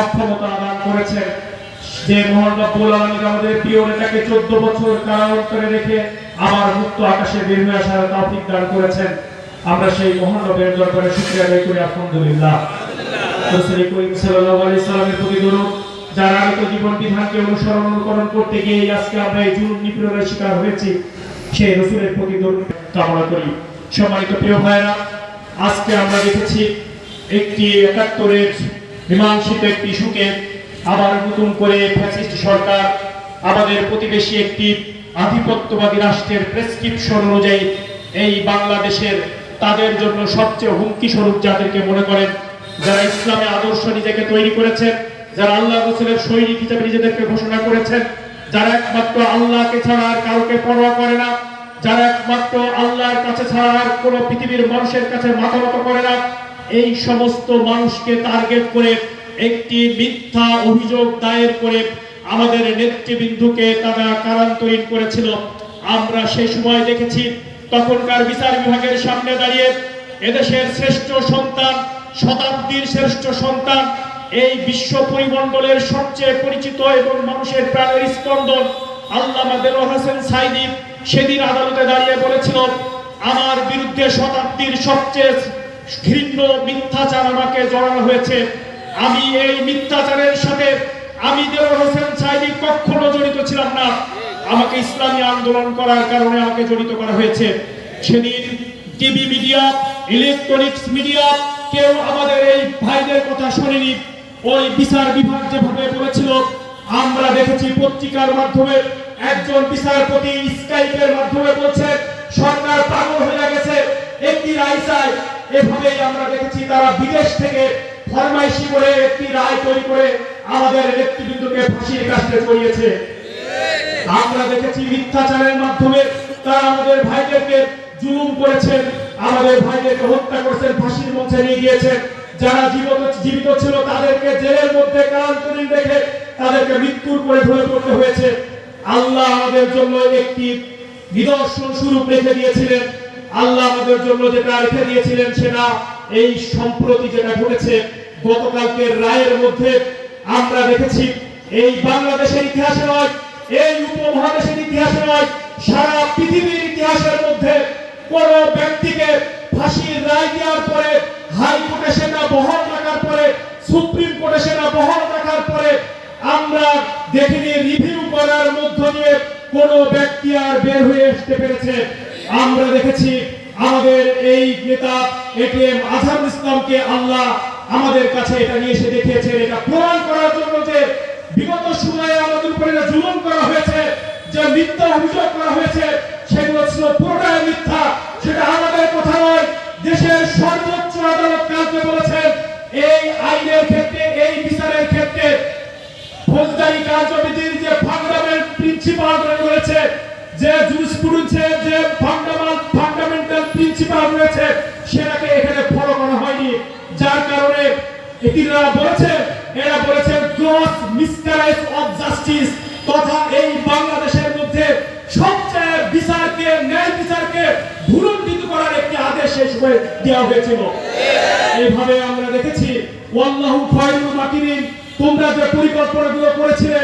সক্ষমতা দান করেছেন। যে মোহন রব্বুল আমাদের প্রিয় নেতাকে বছর কারান্তরে রেখে আবার মুক্ত আকাশে বের আসার তৌফিক দান করেছেন। আমরা সেই মহান রবের দরবারে আদায় করি, আলহামদুলিল্লাহ। রাসূল করিম সাল্লাল্লাহু আলাইহি সাল্লামের প্রতি দরুদ, যারা আগত জীবন বিধানকে অনুসরণ অনুকরণ করতে গিয়ে আজকে আমরা এই জুলুম নিপীড়নের শিকার হয়েছি, সেই রসুলের প্রতি দরুদ কামনা করি। সম্মানিত প্রিয় ভাইরা আজকে আমরা দেখেছি একটি একাত্তরের মীমাংসিত একটি ইস্যুকে আবার নতুন করে ফ্যাসিস্ট সরকার, আমাদের প্রতিবেশী একটি আধিপত্যবাদী রাষ্ট্রের প্রেসক্রিপশন অনুযায়ী এই বাংলাদেশের তাদের জন্য সবচেয়ে হুমকি স্বরূপ যাদেরকে মনে করেন, যারা ইসলামে আদর্শ নিজেকে তৈরি করেছেন, যারা আল্লাহ রসুলের সৈনিক হিসেবে নিজেদেরকে ঘোষণা করেছেন, যারা একমাত্র আল্লাহকে ছাড়া আর কাউকে পরোয়া করে না, যারা একমাত্র আল্লাহর কাছে ছাড়া আর কোনো পৃথিবীর মানুষের কাছে মাথা মতো করে না এই সমস্ত মানুষকে টার্গেট করে, একটি মিথ্যা অভিযোগ দায়ের করে আমাদের নেতৃবৃন্দুকে তারা কারান্তরীণ করেছিল। আমরা সেই সময় দেখেছি, তখনকার বিচার বিভাগের সামনে দাঁড়িয়ে এদেশের শ্রেষ্ঠ সন্তান, শতাব্দীর শ্রেষ্ঠ সন্তান, এই বিশ্ব পরিমণ্ডলের সবচেয়ে পরিচিত এবং মানুষের প্রাণের স্পন্দন আল্লামা দেলোয়ার হোসেন সাইদি সেদিন আদালতে দাঁড়িয়ে বলেছিল, আমার বিরুদ্ধে শতাব্দীর সবচেয়ে ঘৃণ্য মিথ্যাচার আমাকে জড়ানো হয়েছে। আমি এই মিথ্যাচারের সাথে আমি দেলোয়ার হোসেন সাইদি কখনো জড়িত ছিলাম না। আমাকে ইসলামী আন্দোলন করার কারণে আমাকে জড়িত করা হয়েছে। সেদিন টিভি মিডিয়া ইলেকট্রনিক্স মিডিয়া কেউ আমাদের এই ভাইদের কথা শোনেনি। ওই বিচার বিভাগ যেভাবে বলেছিল, আমরা দেখেছি পত্রিকার মাধ্যমে একজন বিচারপতি স্কাইপের মাধ্যমে বলছে, সরকার পাগল হয়ে গেছে, একটি রায় চাই। এভাবেই আমরা দেখেছি তারা বিদেশ থেকে ফরমাইশি করে একটি রায় তৈরি করে আমাদের নেতৃবৃন্দকে ফাঁসির কাছে চড়িয়েছে আমরা দেখেছি মিথ্যাচারের মাধ্যমে তারা আমাদের ভাইদেরকে জুলুম করেছেন, আমাদের ভাইদেরকে হত্যা করেছেন, ফাঁসির মঞ্চে নিয়ে গিয়েছেন। যারা জীবিত জীবিত ছিল তাদেরকে জেলের মধ্যে কারান্তরীণ রেখে তাদেরকে মৃত্যুর করে ধরে পড়তে হয়েছে। আল্লাহ আমাদের জন্য একটি নিদর্শন স্বরূপ রেখে দিয়েছিলেন। আল্লাহ আমাদের জন্য যেটা রেখে দিয়েছিলেন সেটা এই সম্প্রতি যেটা ঘটেছে গতকালকের রায়ের মধ্যে আমরা দেখেছি, এই বাংলাদেশের ইতিহাসে নয়, এই উপমহাদেশের ইতিহাসে নয়, সারা পৃথিবীর ইতিহাসের মধ্যে কোন ব্যক্তিকে ফাঁসির রায় দেওয়ার পরে, হাইকোর্টে সেটা বহাল রাখার পরে, সুপ্রিম কোর্টে সেটা বহাল রাখার পরে আমরা দেখিনি রিভিউ করার মধ্য দিয়ে কোন ব্যক্তি আর বের হয়ে আসতে পেরেছে। আমরা দেখেছি আমাদের এই নেতা এটিএম আজহারুল ইসলামকে আল্লাহ আমাদের কাছে এটা নিয়ে এসে দেখিয়েছেন। এটা প্রমাণ করার জন্য যে বিগত সময়ে আমাদের উপরে যে জুলুম করা হয়েছে, যে মিথ্যা অভিযোগ করা হয়েছে, সেগুলো ছিল পুরোটাই মিথ্যা। সেটা আমাদের কথা নয়, দেশের সর্বোচ্চ আদালত কালকে বলেছেন, এই আইনের ক্ষেত্রে, এই বিচারের ক্ষেত্রে ফৌজদারি কার্যবিধির যে ফান্ডামেন্ট প্রিন্সিপাল রয়েছে যে এরা বলেছেন তথা এই বাংলাদেশের মধ্যে সবচেয়ে বিচারকে, ন্যায় বিচারকে করার একটি আদেশ সময় দেওয়া হয়েছিল। এইভাবে আমরা দেখেছি, ওয়াল্লাহু খায়রুল মাকিরিন তোমরা যে পরিকল্পনাগুলো করেছিলে,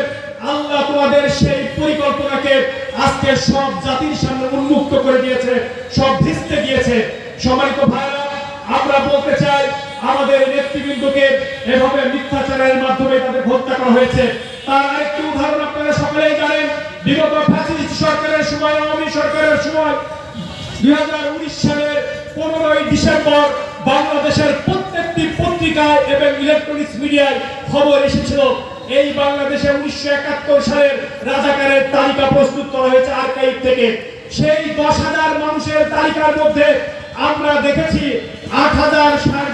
আল্লাহ তোমাদের সেই পরিকল্পনাকে আজকে সব জাতির সামনে উন্মুক্ত করে দিয়েছে, সব ভিস্তে দিয়েছে সম্মানিত ভাইরা আমরা বলতে চাই আমাদের নেতৃবৃন্দকে এভাবে মিথ্যাচারের মাধ্যমে তাদের হত্যা করা হয়েছে। তার আরেকটি উদাহরণ আপনারা সকলেই জানেন, বিগত ফ্যাসিস্ট সরকারের সময়, আওয়ামী সরকারের সময়, দুই হাজার উনিশ সালের পনেরোই ডিসেম্বর বাংলাদেশের প্রত্যেকটি পত্রিকায় এবং ইলেকট্রনিক্স মিডিয়ায় খবর এসেছিল। এই বাংলাদেশে উনিশশো একাত্তর সালের রাজাকারের তালিকা প্রস্তুত করা হয়েছে আর্কাইভ থেকে। সেই দশ হাজার মানুষের তালিকার মধ্যে আমরা দেখেছি আট হাজার ষাট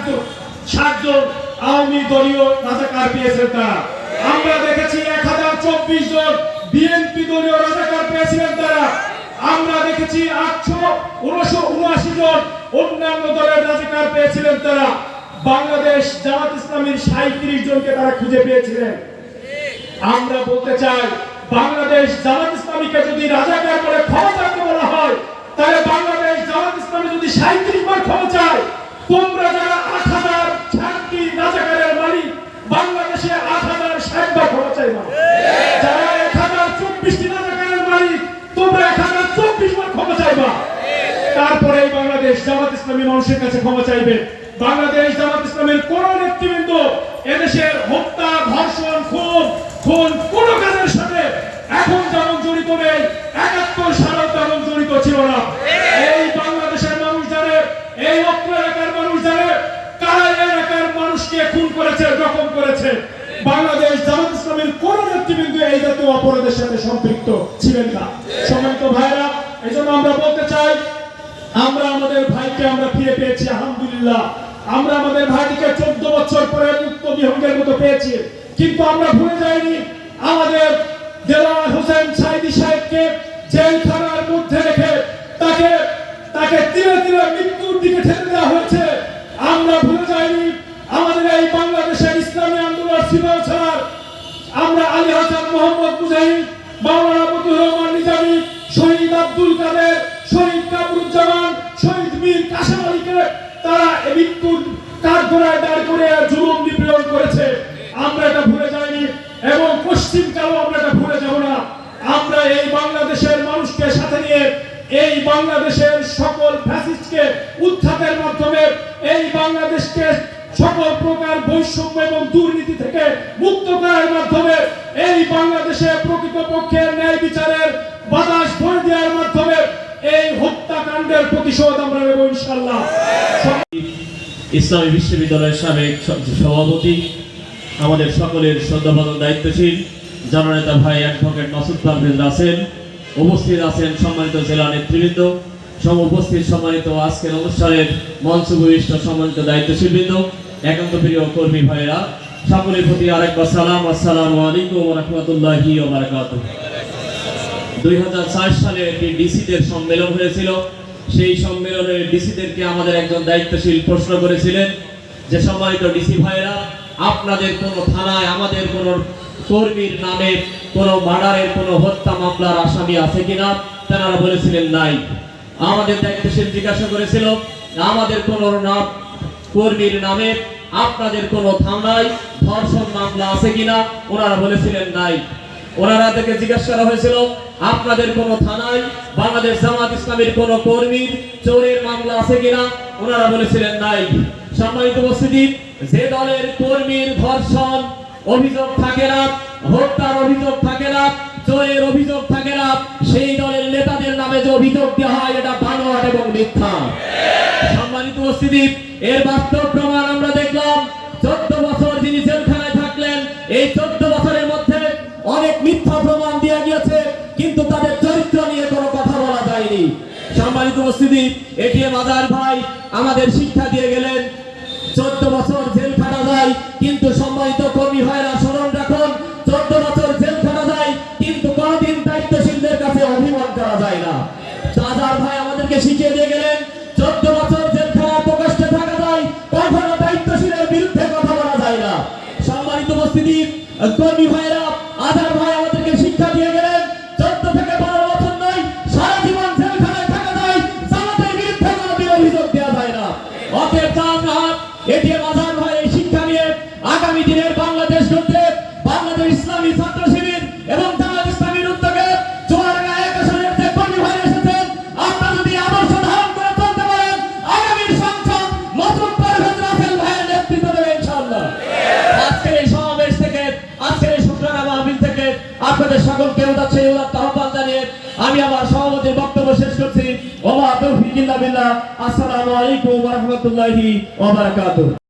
জন ষাট জন আওয়ামী দলীয় রাজাকার পেয়েছেন তারা। আমরা দেখেছি এক হাজার চব্বিশ জন বিএনপি দলীয় রাজাকার পেয়েছিলেন তারা। আমরা দেখেছি আটশো উনশো উনআশি জন অন্যান্য দলের রাজাকার পেয়েছিলেন তারা। বাংলাদেশ জামাত ইসলামীর সাঁত্রিশ জনকে তারা খুঁজে পেয়েছিলেন। আমরা বলতে চাই, বাংলাদেশ জামাত ইসলামীকে যদি রাজাকার বলে ক্ষমা চাইতে বলা হয়, তাহলে বাংলাদেশ জামাত ইসলামী যদি সাঁত্রিশ বার ক্ষমা চায়, তোমরা যারা আট হাজার ছাত্রী রাজাকারের মালিক বাংলাদেশে চাইবা যারা এক হাজার চব্বিশটি রাজাকারের মালিক, তোমরা হাজার চব্বিশ বার চাইবা। তারপরে বাংলাদেশ জামাত ইসলামী মানুষের কাছে ক্ষমা চাইবে। বাংলাদেশ জামাত ইসলামের কোন নেতৃবৃন্দ এদেশের হত্যা, ধর্ষণ, খুন খুন কোন কাজের সাথে এখন যেমন জড়িত নেই, একাত্তর সালেও তেমন জড়িত ছিল না। এই বাংলাদেশের মানুষ জানে এই অত্র এলাকার মানুষ জানে কারা এই এলাকার মানুষকে খুন করেছে জখম করেছে বাংলাদেশ জামাত ইসলামের কোন নেতৃবৃন্দ এই জাতীয় অপরাধের সাথে সম্পৃক্ত ছিলেন না। সম্মানিত ভাইরা এই জন্য আমরা বলতে চাই, আমরা আমাদের ভাইকে আমরা ফিরে পেয়েছি, আলহামদুলিল্লাহ। আমরা আমাদের ভাইটিকে চোদ্দ বছর পরে মুক্ত বিহঙ্গের মতো পেয়েছি। কিন্তু আমরা ভুলে যাইনি, আমাদের দেওয়ার হোসেন সাইদি সাহেবকে জেলখানার মধ্যে রেখে তাকে তাকে তিলে তিলে মৃত্যুর দিকে ঠেলে দেওয়া হয়েছে। আমরা ভুলে যাইনি আমাদের এই বাংলাদেশের ইসলামী আন্দোলন ছাড়ার আমরা আলী হাসান মোহাম্মদ মুজাহিদ, মাওলানা মতিউর রহমান নিজামী, শহীদ আব্দুল কাদের, শহীদ কামরুজ্জামান, শহীদ মীর কাশেম আলীকে তারা মৃত্যুর কাঠগড়ায় দাঁড় করে জুলুম নিপীড়ন করেছে। আমরা এটা ভুলে যাইনি এবং পশ্চিম কালো আমরা এটা ভুলে যাব না। আমরা এই বাংলাদেশের মানুষকে সাথে নিয়ে এই বাংলাদেশের সকল ফ্যাসিস্টকে উত্থানের মাধ্যমে এই বাংলাদেশকে সকল প্রকার বৈষম্য এবং দুর্নীতি থেকে মুক্ত করার মাধ্যমে এই বাংলাদেশে প্রকৃতপক্ষে ন্যায় বিচারের বাতাস ভরে দেওয়ার মাধ্যমে এই হত্যাকাণ্ডের প্রতিশোধ আমরা নেব ইনশাল্লাহ ইসলামী বিশ্ববিদ্যালয়ের সাবেক সভাপতি, আমাদের সকলের শ্রদ্ধাভাজন দায়িত্বশীল, জননেতা ভাই অ্যাডভোকেট মাসুদ পারভেজ রাসেল উপস্থিত আছেন সম্মানিত জেলা নেতৃবৃন্দ সম উপস্থিত সম্মানিত আজকের অনুষ্ঠানের মঞ্চ ভূমিষ্ঠ সম্মানিত দায়িত্বশীলবৃন্দ একান্ত প্রিয় কর্মী ভাইরা সকলের প্রতি আরেকবার সালাম, আসসালামু আলাইকুম রহমতুল্লাহি দুই সালে একটি ডিসিদের সম্মেলন হয়েছিল। সেই সম্মেলনে ডিসিদেরকে আমাদের একজন দায়িত্বশীল প্রশ্ন করেছিলেন যে, সম্মানিত ডিসি ভাইরা আপনাদের কোন থানায়, আমাদের কোন কর্মীর নামে কোন মার্ডারের কোন হত্যা মামলার আসামি আছে কিনা, তারা বলেছিলেন নাই। আমাদের দায়িত্বশীল জিজ্ঞাসা করেছিল, আমাদের কোন নাম কর্মীর নামে আপনাদের কোন থানায় ধর্ষণ মামলা আছে কিনা, ওনারা বলেছিলেন নাই। ওনারা থেকে জিজ্ঞাসা করা হয়েছিল, আপনাদের কোন থানায় বাংলাদেশ জামাত ইসলামের কোন কর্মীর চোরের মামলা আছে কিনা, ওনারা বলেছিলেন নাই। সম্মানিত উপস্থিতি, যে দলের কর্মীর ধর্ষণ অভিযোগ থাকে না, হত্যার অভিযোগ থাকে না, চোরের অভিযোগ থাকে না, সেই দলের নেতাদের নামে যে অভিযোগ দেওয়া হয়, এটা বানোয়াট এবং মিথ্যা। সম্মানিত উপস্থিতি এর বাস্তব প্রমাণ আমরা দেখলাম, চোদ্দ বছর যিনি জেলখানায় থাকলেন, এই চোদ্দ বছরের মধ্যে অনেক মিথ্যা প্রমাণ দেওয়া গিয়েছে, কিন্তু তাদের চরিত্র নিয়ে কোনো কথা বলা যায়নি। সম্মানিত উপস্থিতি, এটিএম আজার ভাই আমাদের শিক্ষা দিয়ে গেলেন, চোদ্দ বছর জেল খাটা যায়, কিন্তু সম্মানিত কর্মী ভাইরা স্মরণ রাখুন, চোদ্দ বছর জেল খাটা যায়, কিন্তু কোনোদিন দায়িত্বশীলদের কাছে অভিমান করা যায় না। আজার ভাই আমাদেরকে শিখিয়ে দিয়ে গেলেন উপস্থিতি মাহফিল থেকে আপনাদের সকলকে উদাচ্ছে উদাত্ত আহ্বান জানিয়ে আমি আমার সভাপতির বক্তব্য শেষ করছি। ওমা তৌফিক ইল্লা আসসালামু আলাইকুম ওয়া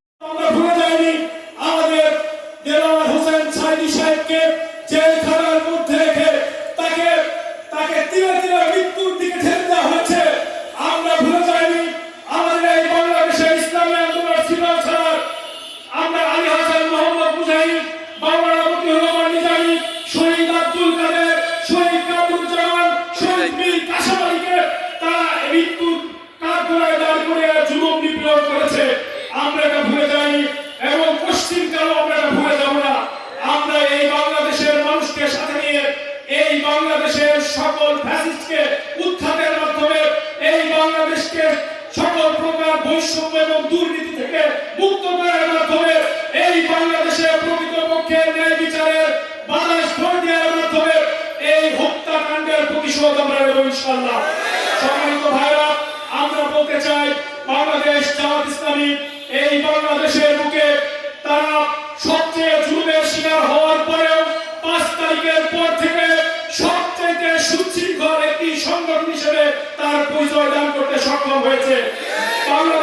ইনশাআল্লাহ। সম্মানিত ভাইরা আমরা তারা সবচেয়ে জুলুমের শিকার হওয়ার পরেও পাঁচ তারিখের পর থেকে সবচেয়ে সুশৃঙ্খল একটি সংগঠন হিসেবে তার পরিচয় দান করতে সক্ষম হয়েছে। বাংলাদেশ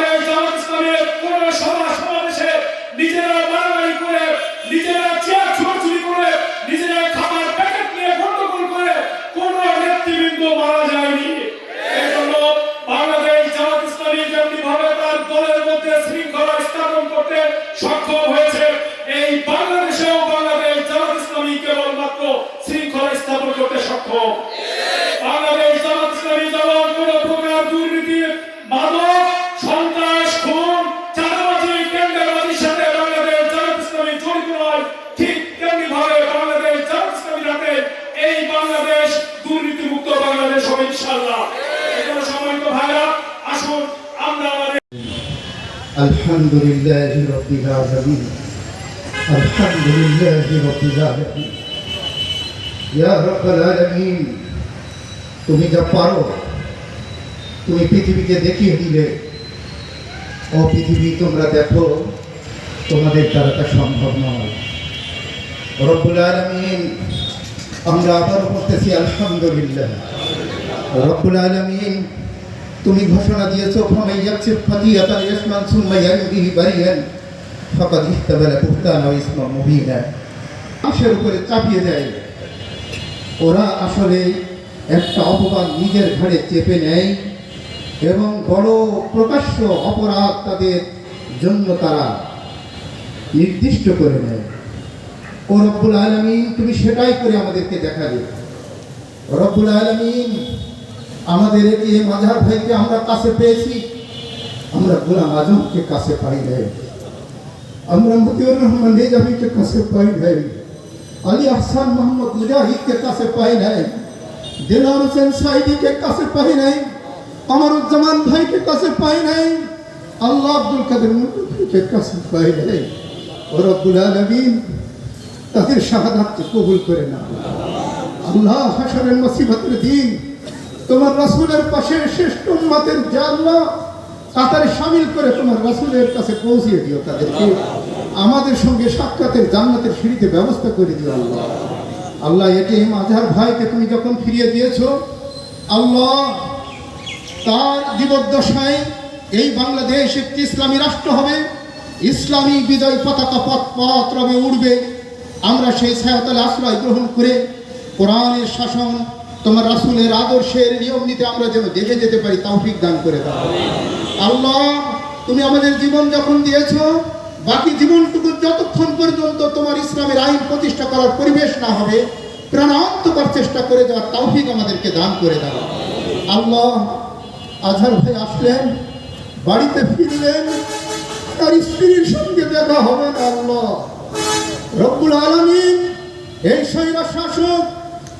الحمد لله رب العالمين الحمد لله رب العالمين يا رب العالمين তুমি যা পারো তুমি পৃথিবীকে দেখিয়ে দিলে ও পৃথিবী তোমরা দেখো তোমাদের দ্বারা তা সম্ভব নয় রব্বুল আলমিন আমরা আবার বলতেছি আলহামদুলিল্লাহ রব্বুল আলমিন তুমি ঘোষণা দিয়েছ ফামাই ইয়াকসিব খাতিয়াতান ইয়াসমান সুম্মা ইয়ারমিহি বারিয়ান, ফাকাদ ইহতামালা বুহতানা ওয়া ইসমা মুবিনা। মানুষের উপরে চাপিয়ে দেয়। ওরা আসলে একটা অপবাদ নিজের ঘাড়ে চেপে নেয় এবং বড় প্রকাশ্য অপরাধ তাদের জন্য তারা নির্দিষ্ট করে নেয়। ও রব্বুল আলমিন, তুমি সেটাই করে আমাদেরকে দেখাবে। রব্বুল আলমিন আমাদের এটি মাঝার ভাইকে আমরা কাছে পেয়েছি? আমরা গোলাম আজমকে কাছে পাই নাই। আমরা মতিউর রহমান রেজাবিকে কাছে পাই নাই। আলী আহসান মোহাম্মদ মুজাহিদকে কাছে পাই নাই। দিলার হোসেন সাইদিকে কাছে পাই নাই। আমারুজ্জামান ভাইকে কাছে পাই নাই। আল্লাহ আব্দুল কাদের মুর্তকে কাছে পাই নাই। ও রব্বুল আলমিন তাদের শাহাদাতকে কবুল করে না আল্লাহ হাসরের মুসিবতের দিন তোমার রাসূলের পাশে শ্রেষ্ঠ উম্মতের জান্না তাদের সামিল করে তোমার রাসূলের কাছে পৌঁছিয়ে দিও তাদেরকে আমাদের সঙ্গে সাক্ষাতের জান্নাতের সিঁড়িতে ব্যবস্থা করে দিও আল্লাহ। আল্লাহ এটি মাঝার ভাইকে তুমি যখন ফিরিয়ে দিয়েছ, আল্লাহ তার জীবদ্দশায় এই বাংলাদেশ একটি ইসলামী রাষ্ট্র হবে। ইসলামী বিজয় পতাকা পথ পথ রবে উঠবে আমরা সেই ছায়াতলে আশ্রয় গ্রহণ করে কোরআনের শাসন তোমার রাসুলের আদর্শের নিয়ম নীতি আমরা যেন দেখে যেতে পারি, তৌফিক দান করে দাও। আল্লাহ, তুমি আমাদের জীবন যখন দিয়েছ, বাকি জীবনটুকু যতক্ষণ পর্যন্ত তোমার ইসলামের আইন প্রতিষ্ঠা করার পরিবেশ না হবে প্রাণান্ত করার চেষ্টা করে যাওয়ার তৌফিক আমাদেরকে দান করে দাও। আল্লাহ, আজহার ভাই আসলেন, বাড়িতে ফিরলেন, তার স্ত্রীর সঙ্গে দেখা হবে না, আল্লাহ। রব্বুল আলমিন, এই স্বৈরা শাসক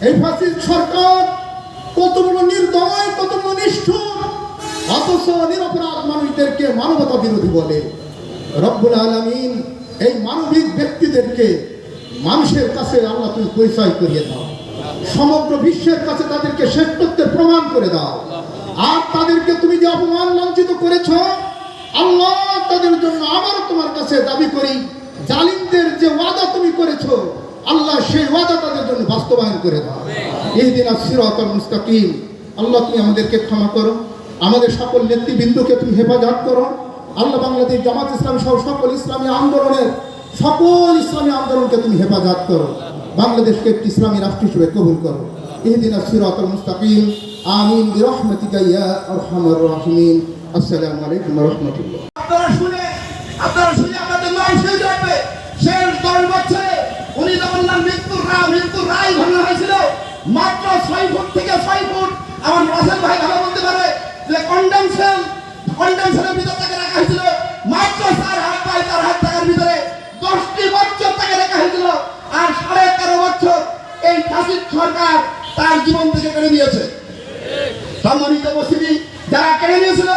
এই ফাসিদ সরকার কত বড় নির্দয় কত বড় নিষ্ঠুর, অথচ নিরপরাধ মানুষদেরকে মানবতা বিরোধী বলে। রব্বুল আলমিন এই মানবিক ব্যক্তিদেরকে মানুষের কাছে আল্লাহ তুমি পরিচয় করিয়ে দাও। সমগ্র বিশ্বের কাছে তাদেরকে শ্রেষ্ঠত্বের প্রমাণ করে দাও। আর তাদেরকে তুমি যে অপমান লাঞ্ছিত করেছ, আল্লাহ তাদের জন্য আবার তোমার কাছে দাবি করি, জালিমদের যে ওয়াদা তুমি করেছ আল্লাহ সেই ওয়াদা তাদের জন্য বাস্তবায়ন করে দাও। এই দিন সিরাতাল মুস্তাকিম। আল্লাহ তুমি আমাদেরকে ক্ষমা করো। আমাদের সকল নেতৃবৃন্দকে তুমি হেফাজত করো। আল্লাহ বাংলাদেশ জামাত ইসলাম সহ সকল ইসলামী আন্দোলনের সকল ইসলামী আন্দোলনকে তুমি হেফাজত করো। বাংলাদেশকে একটি ইসলামী রাষ্ট্র হিসেবে কবুল করো। এই দিন সিরাতাল মুস্তাকিম। আমিন বিরহমাতিকা ইয়া আরহামার রাহিমিন। আসসালামু আলাইকুম ওয়া রাহমাতুল্লাহ। আপনারা শুনে আপনারা শুনে আপনাদের নাম শেষ যাবে শেষ দশ বছরে উনি যখন না মৃত্যুর রায় মৃত্যুর রায় ঘটনা হয়েছিল মাত্র ছয় ফুট থেকে ছয় ফুট। আমার রাসেল ভাই ভালো বলতে পারে যে কন্ডেম সেলের ভিতর তাকে রাখা হয়েছিল। মাত্র চার হাত পায় চার হাত টাকার ভিতরে দশটি বছর তাকে রাখা হয়েছিল। আর সাড়ে তেরো বছর এই ফাঁসির সরকার তার জীবন থেকে কেড়ে নিয়েছে। সম্মানিত মসজিদি যারা কেড়ে নিয়েছিল,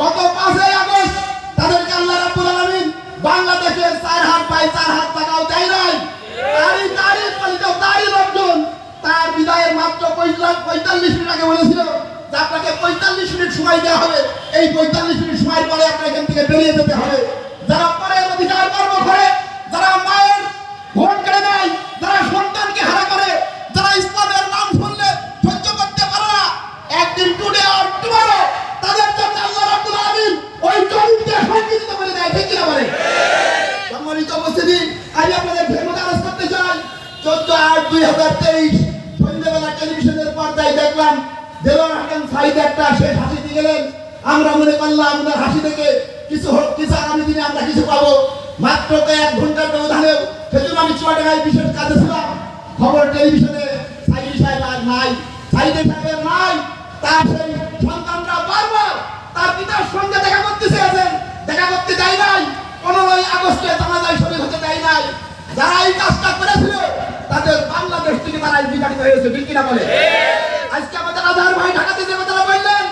গত পাঁচই আগস্ট তাদেরকে আল্লাহ রাব্বুল আলামিন বাংলাদেশের চার হাত পাই চার হাত টাকাও দেয় নাই। তারই লোকজন তার বিদায়ের মাত্র পঁয়তাল্লিশ মিনিট আগে বলেছিল যে আপনাকে পঁয়তাল্লিশ মিনিট সময় দেওয়া হবে। এই পঁয়তাল্লিশ মিনিট সময়ের পরে আপনার এখান থেকে বেরিয়ে যেতে হবে। যারা পরের অধিকার কর্ম করে, যারা মায়ের ভোট কেড়ে নেয়, যারা সন্তানকে হারা করে, যারা ইসলামের নাম শুনলে সহ্য করতে পারে না, একদিন টুডে আর টুমারো তাদের জন্য আল্লাহ রাব্বুল আলামিন ওই জমিনকে সংগঠিত করে দেয়, ঠিক কিনা বলে সম্মানিত উপস্থিতি, আমি আপনাদের ধন্যবাদ করতে চাই। চোদ্দ আট দুই হাজার তেইশ সন্ধ্যেবেলা টেলিভিশনের পর্দায় দেখলাম, দেলোয়ার হাসান সাইদ একটা শেষ হাসি দিয়ে গেলেন। আমরা মনে করলাম, ওনার হাসি থেকে কিছু কিছু আগামী দিনে আমরা কিছু পাবো। মাত্র এক ঘণ্টার ব্যবধানে সেজন্য আমি চুয়াডাঙ্গায় বিশেষ কাজে ছিলাম। খবর টেলিভিশনে সাইদি সাহেব আর নাই। সাইদি সাহেবের নাই। তার সেই সন্তানরা বারবার তার পিতার সঙ্গে দেখা করতে চেয়েছেন। দেখা করতে দেয় নাই। পনেরোই আগস্টে জানাজায় শরীর হতে দেয় নাই। যারা এই কাজটা করেছিল তাদের বাংলাদেশ থেকে তারা বিতাড়িত হয়েছে, ঠিক কিনা বলে? আজকে আমাদের আধার ভাই ঢাকাতে যে কথাটা বললেন,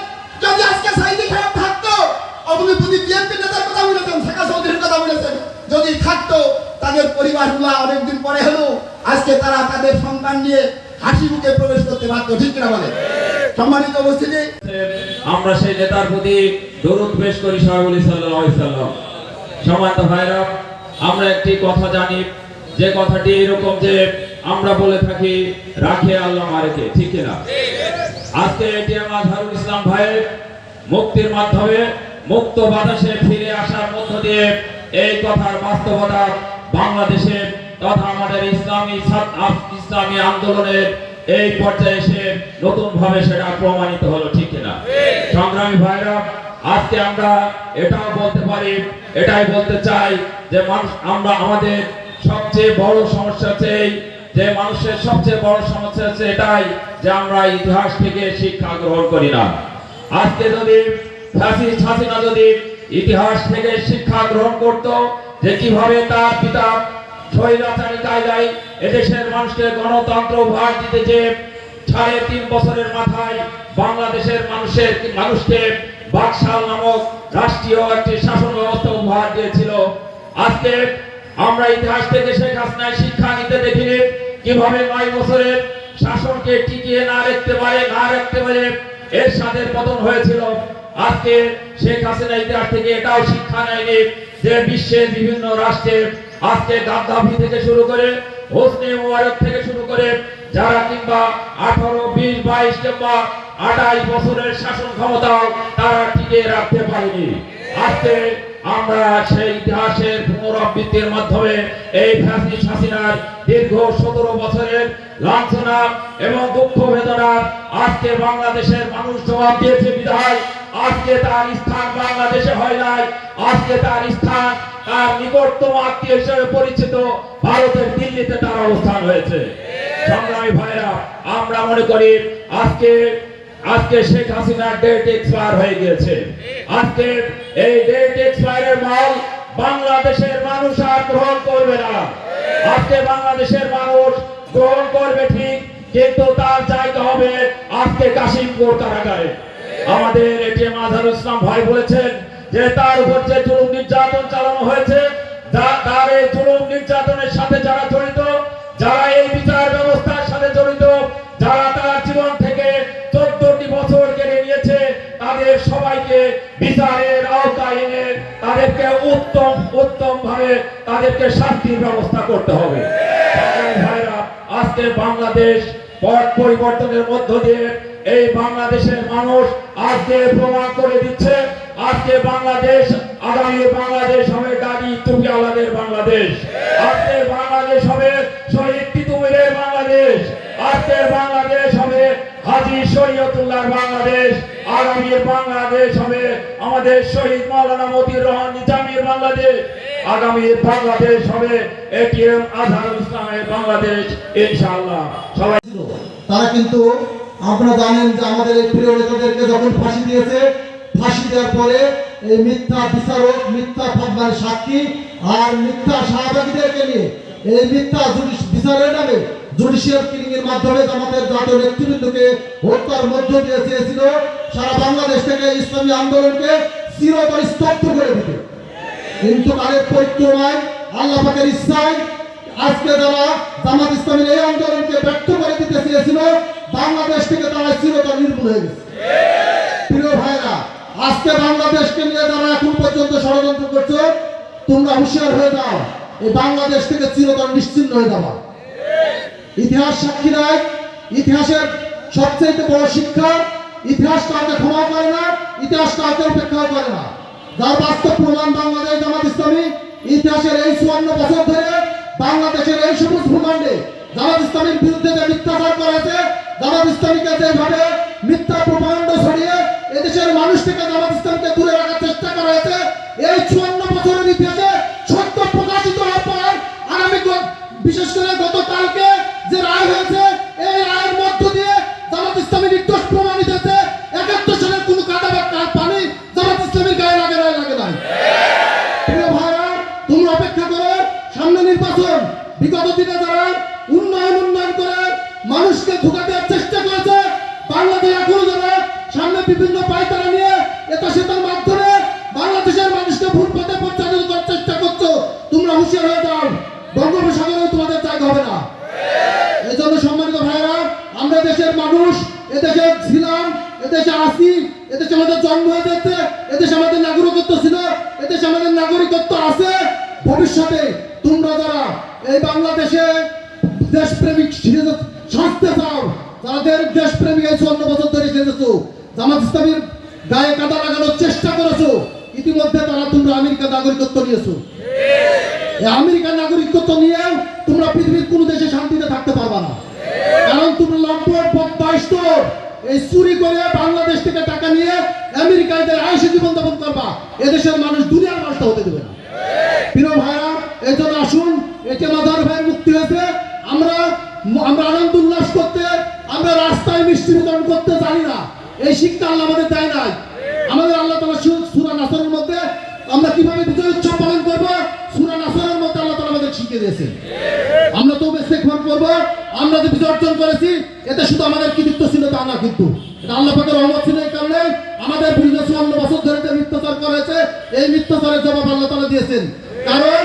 যদি আজকে সাইদি খারাপ থাকতো অবনী প্রতি বিএনপি নেতার কথা বলেছেন, শেখা চৌধুরীর কথা বলেছেন, যদি থাকতো, তাদের পরিবারগুলা অনেকদিন পরে হলো, আজকে তারা তাদের সন্তান নিয়ে হাসি মুখে প্রবেশ করতে পারতো ঠিক কিনা বলে? সম্মানিত উপস্থিতি। আমরা সেই নেতার প্রতি দরুদ পেশ করি সাহেবুল সাল্লাম সমান্ত ভাইরা, আমরা একটি কথা জানি যে কথাটি এরকম যে আমরা বলে থাকি, রাখে আল্লাহ মারেকে, ঠিক না আজকে এটিএম আজহারুল ইসলাম ভাইয়ের মুক্তির মাধ্যমে মুক্ত বাতাসে ফিরে আসার মধ্য দিয়ে এই কথার বাস্তবতা বাংলাদেশে তথা আমাদের ইসলামী ইসলামী আন্দোলনের এই পর্যায়ে এসে নতুন ভাবে সেটা প্রমাণিত হলো, ঠিক কিনা? সংগ্রামী ভাইরা, আজকে আমরা এটাও বলতে পারি, এটাই বলতে চাই যে মানুষ, আমরা আমাদের সবচেয়ে বড় সমস্যা হচ্ছে যে মানুষের সবচেয়ে বড় সমস্যা হচ্ছে এটাই যে আমরা ইতিহাস থেকে শিক্ষা গ্রহণ করি না। আজকে যদি ফ্যাসিস্ট যদি ইতিহাস থেকে শিক্ষা গ্রহণ করত যে কীভাবে তার পিতা স্বৈরাচারী কায়দায় এদেশের মানুষকে গণতন্ত্র উপহার দিতে যে সাড়ে তিন বছরের মাথায় বাংলাদেশের মানুষের মানুষকে বাকশাল নামক রাষ্ট্রীয় একটি শাসন ব্যবস্থা উপহার দিয়েছিল, আজকে আমরা ইতিহাস থেকে শেখ হাসিনায় শিক্ষা নিতে দেখিনি। কীভাবে নয় বছরের শাসনকে টিকিয়ে না রাখতে পারে, না রাখতে পারে এর সাথে পতন হয়েছিল। আজকে শেখ হাসিনা ইতিহাস থেকে এটাও শিক্ষা নেয়নি যে বিশ্বের বিভিন্ন রাষ্ট্রে আজকে গাদ্দাফি থেকে শুরু করে, হোসনি মোবারক থেকে শুরু করে, যারা কিংবা আঠারো, বিশ, বাইশ কিংবা আঠাইশ বছরের শাসন ক্ষমতা তারা টিকে রাখতে পারেনি। আজকে আমরা সেই ইতিহাসের পুনরাবৃত্তির মাধ্যমে এই ফ্যাসিস্ট হাসিনার দীর্ঘ সতেরো বছরের লাঞ্ছনা এবং দুঃখ বেদনা আজকে বাংলাদেশের মানুষ জবাব দিয়েছে বিধায়। আজকে তার স্থান বাংলাদেশে হয় নাই। আজকে তার স্থান তার নিকটতম আত্মীয় হিসেবে পরিচিত ভারতের দিল্লিতে তার অবস্থান হয়েছে। সংগ্রামী ভাইরা, আমরা মনে করি আজকে আজকে শেখ হাসিনার ডেট এক্সপায়ার হয়ে গিয়েছে। আজকে এই ডেট এক্সপায়ারের মাল বাংলাদেশের মানুষ আর গ্রহণ করবে না। আজকে বাংলাদেশের মানুষ গ্রহণ করবে ঠিক, কিন্তু তার জায়গা হবে আজকে কাশিমপুর কারাগারে। আমাদের এটিএম আজহার ইসলাম ভাই বলেছেন যে তার উপর যে জুলুম নির্যাতন চালানো হয়েছে তার এই জুলুম নির্যাতনের সাথে যারা জড়িত, যারা এই বিচার উত্তম উত্তম ভাবে তাদেরকে শান্তির ব্যবস্থা করতে হবে। আজকে বাংলাদেশ পট পরিবর্তনের মধ্য দিয়ে এই বাংলাদেশের মানুষ আজকে প্রমাণ করে দিচ্ছে, আজকে বাংলাদেশ, আগামী বাংলাদেশ হবে গাড়ি টুপি আলাদের বাংলাদেশ। আজকে বাংলাদেশ হবে শহীদ তিতুমিরের বাংলাদেশ। আজকে বাংলাদেশ হবে হাজি শরীয়তুল্লাহর বাংলাদেশ। আগামীর বাংলাদেশ হবে, আমাদের শহীদ মাওলানা মতিউর রহমান নিজামীর বাংলাদেশ। আগামীর বাংলাদেশ হবে এটিএম আজহারুল ইসলামের বাংলাদেশ, ইনশাআল্লাহ। সবাই তারা কিন্তু আপনারা জানেন যে আমাদের এই প্রিয় নেতাদেরকে যখন ফাঁসি দিয়েছে, ফাঁসি দেওয়ার পরে এই মিথ্যা বিচারক, মিথ্যা ফাঁকবার সাক্ষী আর মিথ্যা শাহবাগীদেরকে নিয়ে এই মিথ্যা বিচারের নামে জুডিশিয়াল কিলিং এর মাধ্যমে আমাদের জাতীয় নেতৃবৃন্দকে হত্যার মধ্য দিয়ে চেয়েছিল সারা বাংলাদেশ থেকে ইসলামী আন্দোলনকে চিরতর স্তব্ধ করে দিতে। কিন্তু তাদের পৈত্র নয় আল্লাহ পাকের ইচ্ছায় আজকে যারা জামাত ইসলামের এই আন্দোলনকে ব্যর্থ করে দিতে চেয়েছিল, বাংলাদেশ থেকে তারা চিরতর নির্মূল হয়ে গেছে। প্রিয় ভাইরা, আজকে বাংলাদেশকে নিয়ে যারা এখন পর্যন্ত ষড়যন্ত্র করছ, তোমরা হুঁশিয়ার হয়ে যাও, এই বাংলাদেশ থেকে চিরতর নিশ্চিন্ন হয়ে যাবা। ইতিহাস সাক্ষী দেয়। ইতিহাসের সবচেয়ে বড় শিক্ষা, ইতিহাস কাউকে ক্ষমা করে না, ইতিহাস কাউকে উপেক্ষাও করে না। যার বাস্তব প্রমাণ বাংলাদেশ জামাত ইসলামী, ইতিহাসের এই চুয়ান্ন বছর ধরে বাংলাদেশের এই সবুজ ভূখণ্ডে জামাত ইসলামীর বিরুদ্ধে যে মিথ্যাচার করেছে, জামাত ইসলামীকে যেভাবে মিথ্যা প্রমাণ্ড ছড়িয়ে এদেশের মানুষ থেকে জামাত ইসলামকে দূরে রাখার চেষ্টা করা হয়েছে এই চুয়ান্ন বছরের ইতিহাসে এই আমেরিকার নাগরিকত্ব নিয়ে তোমরা পৃথিবীর কোন দেশে শান্তিতে থাকতে পারবা না। কারণ তোমরা লম্পট বদমাইশ এই চুরি করে বাংলাদেশ থেকে টাকা নিয়ে আমেরিকায় যায় আইসি জীবন যাপন করবা এদেশের মানুষ দুনিয়ার মানুষটা হতে দেবে না। প্রিয় এই জন্য আসুন একে মাদার ভাইয়ের মুক্তি হয়েছে, আমরা আমরা আনন্দ উল্লাস করতে, আমরা রাস্তায় মিষ্টি বিতরণ করতে জানি না। এই শিক্ষা আল্লাহ আমাদের দেয় নাই। আমাদের আল্লাহ তালা সুরা নাসরের মধ্যে আমরা কীভাবে বিজয় উৎসব পালন করব? সুরা নাসরের মধ্যে আল্লাহ তালা আমাদের শিখিয়ে দিয়েছে আমরা তো বেশি ইস্তেগফার করব, আমরা যে বিসর্জন করেছি, এতে শুধু আমাদের কৃতিত্ব ছিল তা না কিন্তু। আল্লাহ পাকের ছিল এই কারণে আমাদের বিরুদ্ধে চুয়ান্ন বছর ধরে যে করেছে এই জবাব আল্লাহ তালা দিয়েছেন। কারণ